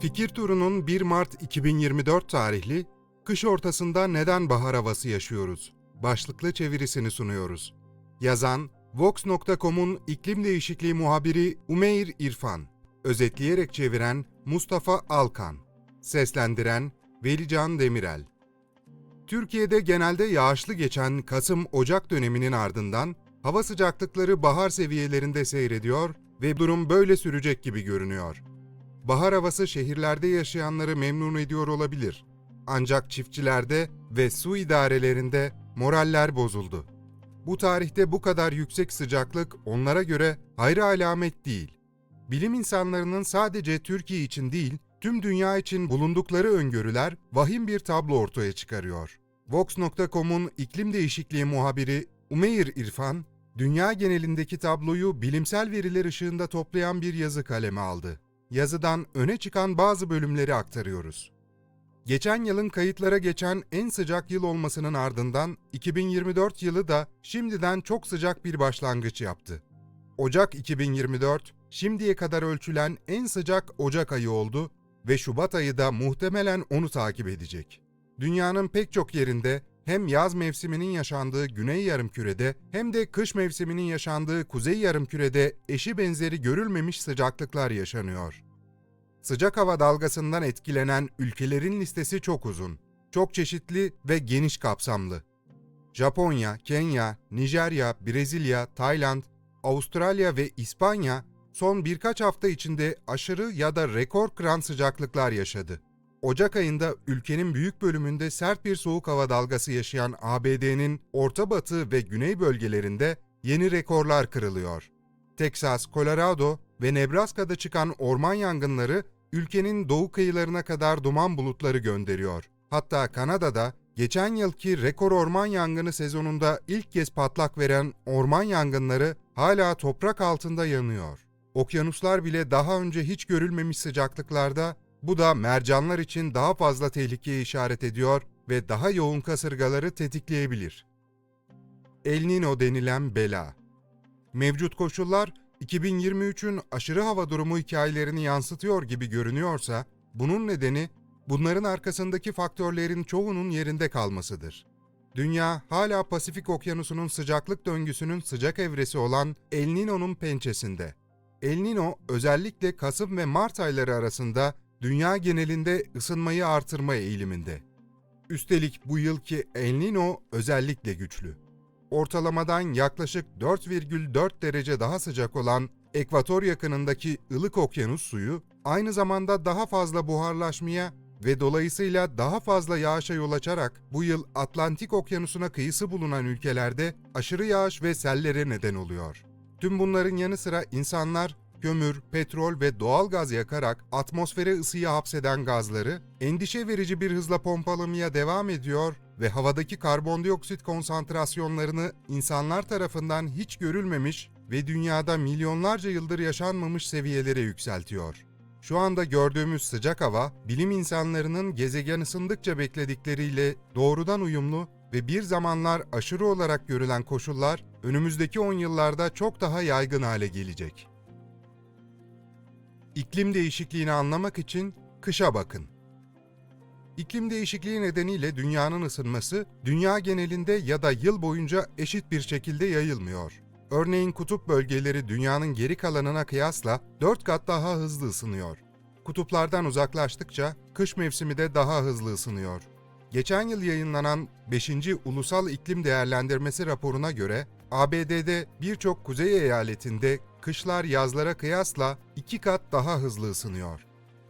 Fikir Turu'nun 1 Mart 2024 tarihli Kış ortasında neden bahar havası yaşıyoruz? Başlıklı çevirisini sunuyoruz. Yazan Vox.com'un iklim değişikliği muhabiri Umeyr İrfan. Özetleyerek çeviren Mustafa Alkan. Seslendiren Velican Demirel. Türkiye'de genelde yağışlı geçen Kasım-Ocak döneminin ardından hava sıcaklıkları bahar seviyelerinde seyrediyor ve durum böyle sürecek gibi görünüyor. Bahar havası şehirlerde yaşayanları memnun ediyor olabilir. Ancak çiftçilerde ve su idarelerinde moraller bozuldu. Bu tarihte bu kadar yüksek sıcaklık onlara göre hayra alamet değil. Bilim insanlarının sadece Türkiye için değil, tüm dünya için bulundukları öngörüler vahim bir tablo ortaya çıkarıyor. Vox.com'un iklim değişikliği muhabiri Umeyr İrfan, dünya genelindeki tabloyu bilimsel veriler ışığında toplayan bir yazı kaleme aldı. Yazıdan öne çıkan bazı bölümleri aktarıyoruz. Geçen yılın kayıtlara geçen en sıcak yıl olmasının ardından 2024 yılı da şimdiden çok sıcak bir başlangıç yaptı. Ocak 2024 şimdiye kadar ölçülen en sıcak Ocak ayı oldu ve Şubat ayı da muhtemelen onu takip edecek. Dünyanın pek çok yerinde hem yaz mevsiminin yaşandığı Güney Yarımküre'de hem de kış mevsiminin yaşandığı Kuzey Yarımküre'de eşi benzeri görülmemiş sıcaklıklar yaşanıyor. Sıcak hava dalgasından etkilenen ülkelerin listesi çok uzun, çok çeşitli ve geniş kapsamlı. Japonya, Kenya, Nijerya, Brezilya, Tayland, Avustralya ve İspanya son birkaç hafta içinde aşırı ya da rekor kıran sıcaklıklar yaşadı. Ocak ayında ülkenin büyük bölümünde sert bir soğuk hava dalgası yaşayan ABD'nin orta batı ve güney bölgelerinde yeni rekorlar kırılıyor. Texas, Colorado ve Nebraska'da çıkan orman yangınları ülkenin doğu kıyılarına kadar duman bulutları gönderiyor. Hatta Kanada'da geçen yılki rekor orman yangını sezonunda ilk kez patlak veren orman yangınları hala toprak altında yanıyor. Okyanuslar bile daha önce hiç görülmemiş sıcaklıklarda bu da mercanlar için daha fazla tehlikeye işaret ediyor ve daha yoğun kasırgaları tetikleyebilir. El Nino denilen bela. Mevcut koşullar 2023'ün aşırı hava durumu hikayelerini yansıtıyor gibi görünüyorsa, bunun nedeni bunların arkasındaki faktörlerin çoğunun yerinde kalmasıdır. Dünya hala Pasifik Okyanusu'nun sıcaklık döngüsünün sıcak evresi olan El Niño'nun pençesinde. El Niño özellikle Kasım ve Mart ayları arasında dünya genelinde ısınmayı artırma eğiliminde. Üstelik bu yılki El Niño özellikle güçlü. Ortalamadan yaklaşık 4,4 derece daha sıcak olan ekvator yakınındaki ılık okyanus suyu aynı zamanda daha fazla buharlaşmaya ve dolayısıyla daha fazla yağışa yol açarak bu yıl Atlantik Okyanusu'na kıyısı bulunan ülkelerde aşırı yağış ve sellere neden oluyor. Tüm bunların yanı sıra insanlar kömür, petrol ve doğal gaz yakarak atmosfere ısıyı hapseden gazları endişe verici bir hızla pompalamaya devam ediyor ve havadaki karbondioksit konsantrasyonlarını insanlar tarafından hiç görülmemiş ve dünyada milyonlarca yıldır yaşanmamış seviyelere yükseltiyor. Şu anda gördüğümüz sıcak hava, bilim insanlarının gezegen ısındıkça bekledikleriyle doğrudan uyumlu ve bir zamanlar aşırı olarak görülen koşullar önümüzdeki 10 yıllarda çok daha yaygın hale gelecek. İklim değişikliğini anlamak için kışa bakın. İklim değişikliği nedeniyle dünyanın ısınması dünya genelinde ya da yıl boyunca eşit bir şekilde yayılmıyor. Örneğin kutup bölgeleri dünyanın geri kalanına kıyasla 4 kat daha hızlı ısınıyor. Kutuplardan uzaklaştıkça kış mevsimi de daha hızlı ısınıyor. Geçen yıl yayınlanan 5. Ulusal İklim Değerlendirmesi raporuna göre ABD'de birçok kuzey eyaletinde kışlar yazlara kıyasla 2 kat daha hızlı ısınıyor.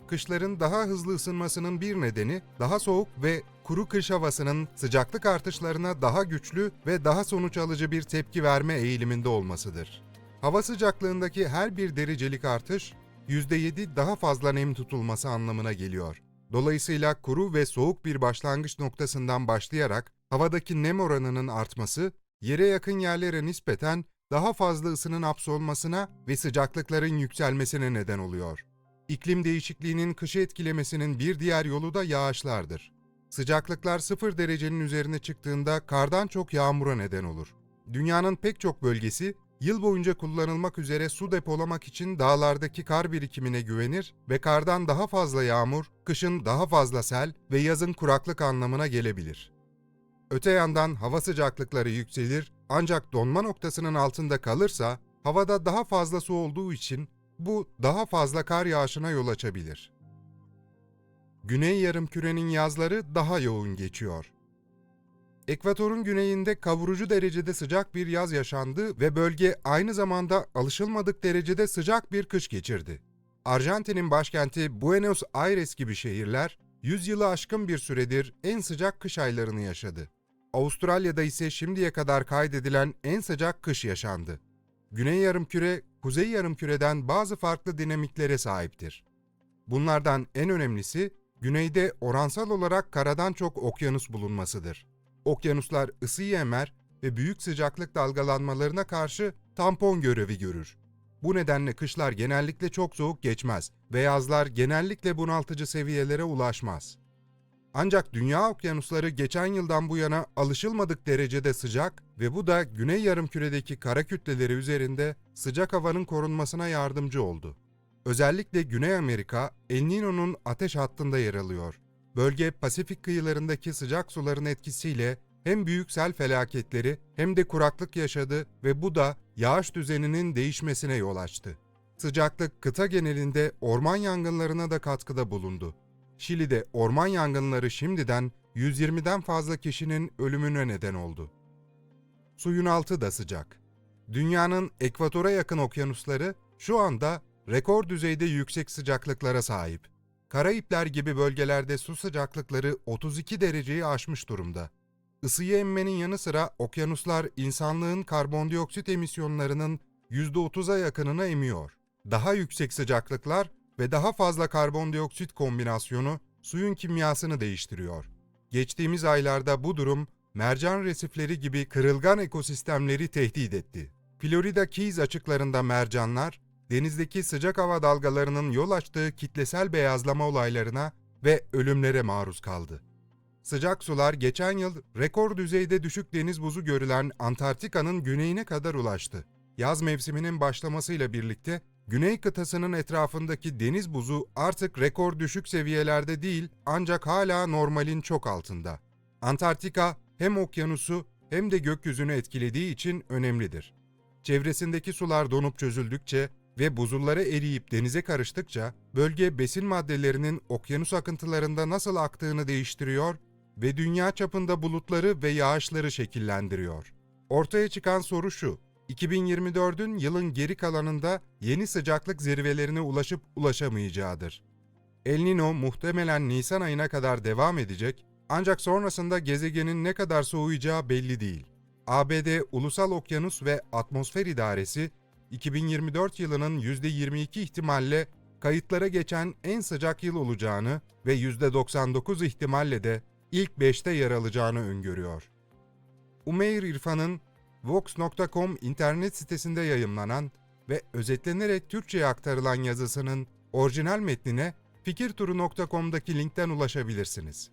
Kışların daha hızlı ısınmasının bir nedeni daha soğuk ve kuru kış havasının sıcaklık artışlarına daha güçlü ve daha sonuç alıcı bir tepki verme eğiliminde olmasıdır. Hava sıcaklığındaki her bir derecelik artış, %7 daha fazla nem tutulması anlamına geliyor. Dolayısıyla kuru ve soğuk bir başlangıç noktasından başlayarak havadaki nem oranının artması, yere yakın yerlere nispeten daha fazla ısının hapsolmasına ve sıcaklıkların yükselmesine neden oluyor. İklim değişikliğinin kışı etkilemesinin bir diğer yolu da yağışlardır. Sıcaklıklar sıfır derecenin üzerine çıktığında kardan çok yağmura neden olur. Dünyanın pek çok bölgesi yıl boyunca kullanılmak üzere su depolamak için dağlardaki kar birikimine güvenir ve kardan daha fazla yağmur, kışın daha fazla sel ve yazın kuraklık anlamına gelebilir. Öte yandan hava sıcaklıkları yükselir ancak donma noktasının altında kalırsa havada daha fazla su olduğu için bu daha fazla kar yağışına yol açabilir. Güney yarımkürenin yazları daha yoğun geçiyor. Ekvatorun güneyinde kavurucu derecede sıcak bir yaz yaşandı ve bölge aynı zamanda alışılmadık derecede sıcak bir kış geçirdi. Arjantin'in başkenti Buenos Aires gibi şehirler 100 yılı aşkın bir süredir en sıcak kış aylarını yaşadı. Avustralya'da ise şimdiye kadar kaydedilen en sıcak kış yaşandı. Güney yarımküre, kuzey yarımküreden bazı farklı dinamiklere sahiptir. Bunlardan en önemlisi güneyde oransal olarak karadan çok okyanus bulunmasıdır. Okyanuslar ısıyı emer ve büyük sıcaklık dalgalanmalarına karşı tampon görevi görür. Bu nedenle kışlar genellikle çok soğuk geçmez ve yazlar genellikle bunaltıcı seviyelere ulaşmaz. Ancak dünya okyanusları geçen yıldan bu yana alışılmadık derecede sıcak ve bu da güney yarımküredeki kara kütleleri üzerinde sıcak havanın korunmasına yardımcı oldu. Özellikle Güney Amerika, El Niño'nun ateş hattında yer alıyor. Bölge Pasifik kıyılarındaki sıcak suların etkisiyle hem büyük sel felaketleri hem de kuraklık yaşadı ve bu da yağış düzeninin değişmesine yol açtı. Sıcaklık kıta genelinde orman yangınlarına da katkıda bulundu. Şili'de orman yangınları şimdiden 120'den fazla kişinin ölümüne neden oldu. Suyun altı da sıcak. Dünyanın ekvatora yakın okyanusları şu anda rekor düzeyde yüksek sıcaklıklara sahip. Karayipler gibi bölgelerde su sıcaklıkları 32 dereceyi aşmış durumda. Isıyı emmenin yanı sıra okyanuslar insanlığın karbondioksit emisyonlarının %30'a yakınını emiyor. Daha yüksek sıcaklıklar ve daha fazla karbondioksit kombinasyonu suyun kimyasını değiştiriyor. Geçtiğimiz aylarda bu durum mercan resifleri gibi kırılgan ekosistemleri tehdit etti. Florida Keys açıklarında mercanlar denizdeki sıcak hava dalgalarının yol açtığı kitlesel beyazlama olaylarına ve ölümlere maruz kaldı. Sıcak sular geçen yıl rekor düzeyde düşük deniz buzu görülen Antarktika'nın güneyine kadar ulaştı. Yaz mevsiminin başlamasıyla birlikte Güney kıtasının etrafındaki deniz buzu artık rekor düşük seviyelerde değil ancak hala normalin çok altında. Antarktika hem okyanusu hem de gökyüzünü etkilediği için önemlidir. Çevresindeki sular donup çözüldükçe ve buzulları eriyip denize karıştıkça bölge besin maddelerinin okyanus akıntılarında nasıl aktığını değiştiriyor ve dünya çapında bulutları ve yağışları şekillendiriyor. Ortaya çıkan soru şu: 2024'ün yılın geri kalanında yeni sıcaklık zirvelerine ulaşıp ulaşamayacağıdır. El Niño muhtemelen Nisan ayına kadar devam edecek ancak sonrasında gezegenin ne kadar soğuyacağı belli değil. ABD Ulusal Okyanus ve Atmosfer İdaresi 2024 yılının %22 ihtimalle kayıtlara geçen en sıcak yıl olacağını ve %99 ihtimalle de ilk 5'te yer alacağını öngörüyor. Umeyr İrfan'ın Vox.com internet sitesinde yayımlanan ve özetlenerek Türkçe'ye aktarılan yazısının orijinal metnine fikirturu.com'daki linkten ulaşabilirsiniz.